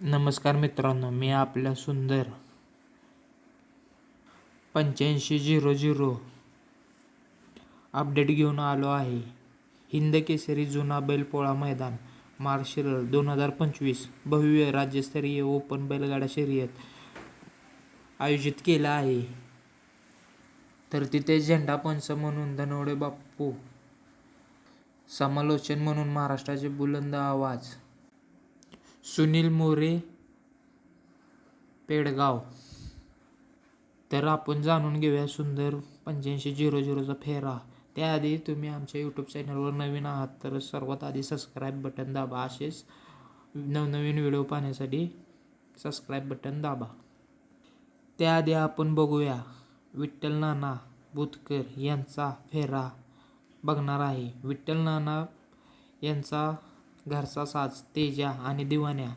नमस्कार मित्रांनो मी आपल्या सुंदर पंच्याऐंशी झिरो झिरो अपडेट घेऊन आलो आहे. हिंद केसरी जुना बैलपोळा मैदान मार्शिरल दोन हजार पंचवीस. भव्य राज्यस्तरीय ओपन बैलगाडा शर्यत आयोजित केलं आहे. तर तिथे झेंडा पंच म्हणून धनवडे बाप्पू समालोचन म्हणून महाराष्ट्राचे बुलंद आवाज सुनील मोरे पेडगाव. तर आपण जाणून घेऊया सुंदर पंच्याऐंशी झिरो झिरोचा फेरा. त्याआधी तुम्ही आमच्या यूट्यूब चॅनलवर नवीन आहात तर सर्वात आधी सबस्क्राईब बटन दाबा. असेच नवनवीन व्हिडिओ पाहण्यासाठी सबस्क्राईब बटन दाबा. त्याआधी आपण बघूया विठ्ठल नाना बुतकर यांचा फेरा बघणार आहे. विठ्ठल नाना यांचा घरचा साज तेजा आणि दिवाण्या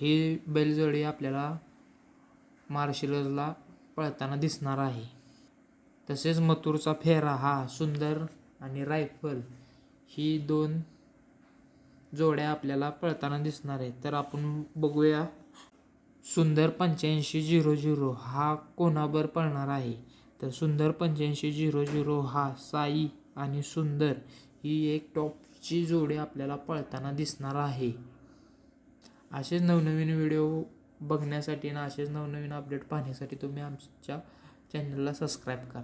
ही बैलजोडी आपल्याला मार्शलला पळताना दिसणार आहे. तसेच मथुरचा फेरा हा सुंदर आणि रायफल ही दोन जोड्या आपल्याला पळताना दिसणार आहे. तर आपण बघूया सुंदर पंच्याऐंशी झिरो झिरो हा कोणावर पळणार आहे? तर सुंदर पंच्याऐंशी झिरो झिरो हा साई आणि सुंदर ही एक टॉप ची जोडी आपल्याला पळताना दिसणार आहे. असेच नवनवीन व्हिडिओ बघण्यासाठी आणि असेच नवनवीन अपडेट पाहण्यासाठी तुम्ही आमच्या चॅनलला सबस्क्राईब करा.